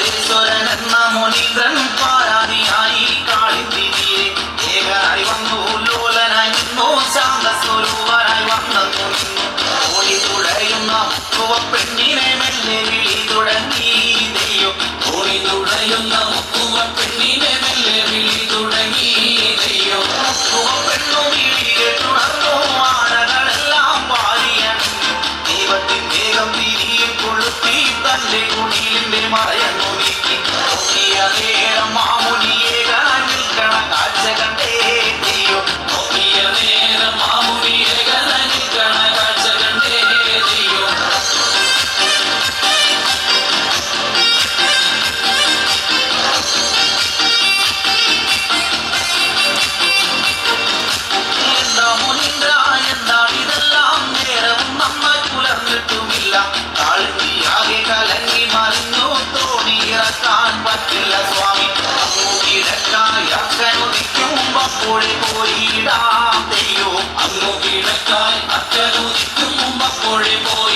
പരേശ്വരൻ എന്ന മുനീന്ദ്രൻ പാരാതിയായി കാളിന്തിരിയെ ഏകനായി വന്നു ലോലനായി നിന്നു ശാന്ത സ്വരൂപനായി വന്നു ഓടി തുഴയുന്ന പെണ്ണിനെ മെല്ലെ വിളി തുടങ്ങി ദൈവം ഓടി തുഴയുന്ന പെണ്ണിനെ മെല്ലെ വിളി തുടങ്ങി ദൈവം മുക്കുവ പെണ്ണു വിളി കേട്ടുണർന്നു ആനകളെല്ലാം പാരിയണഞ്ഞു ദൈവത്തിൻ വേഗം കുടിലിന്റെ മറയന്നു പോയി പോയിടാം തെയ്യോ അങ്ങു കിടക്കാൻ അച്ഛനുദിക്കും അപ്പോഴേ പോയി